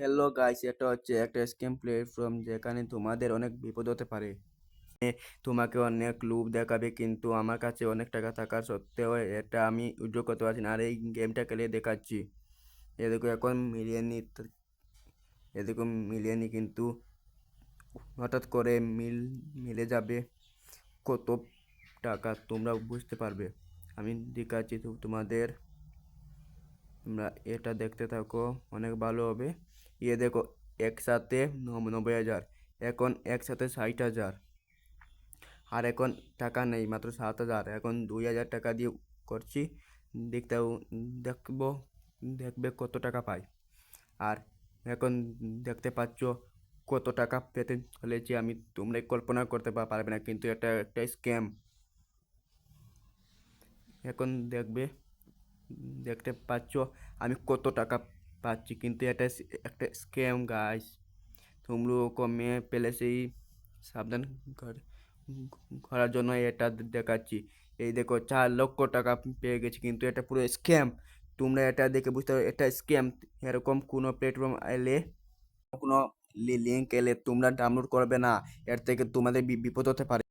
Hello guys এটা হচ্ছে একটা স্ক্যাম প্ল্যাটফর্ম যেখানে তোমাদের অনেক বিপদ হতে পারে। তোমাকে অনেক লুপ দেখাবে, কিন্তু আমার কাছে অনেক টাকা থাকার সত্ত্বেও এটা আমি উইথড্র করতে পারছি না, আর এই গেমটা খেলে দেখাচ্ছি। এ দেখো, এখন মিলিয়নি এ দেখো, মিলিয়নি কিন্তু হঠাৎ করে মিল, মিলে যাবে। কত টাকা তোমরা বুঝতে পারবে। আমি দেখাচ্ছি তোমাদের। তোমরা এটা দেখতে থাকো, অনেক ভালো হবে। ইয়ে দেখো একসাথে নব- নব্বই হাজার এখন একসাথে ষাট হাজার আর এখন টাকা নেই মাত্র সাত হাজার এখন দুই হাজার টাকা দিয়ে করছি দেখতে দেখব দেখবে কত টাকা পাই আর এখন দেখতে পাচ্ছ কত টাকা পেতে চলেছি আমি তোমরা কল্পনা করতে পারবে না, কিন্তু এটা একটা স্ক্যাম এখন দেখবে, দেখতে পাচ্ছ আমি কত টাকা পাচ্ছি। কিন্তু এটা একটা স্ক্যাম গাইস তোমরা কমে পেলে সেই সাবধান কর- করার জন্য এটা দেখাচ্ছি। এই দেখো, চার লক্ষ টাকা পেয়ে গেছি, কিন্তু এটা পুরো স্ক্যাম তোমরা এটা দেখে বুঝতে পারো, এটা স্ক্যাম এরকম কোনো প্ল্যাটফর্ম এলে কোনো লিঙ্ক এলে তোমরা ডাউনলোড করবে না। এর থেকে তোমাদের বিপদ হতে পারে।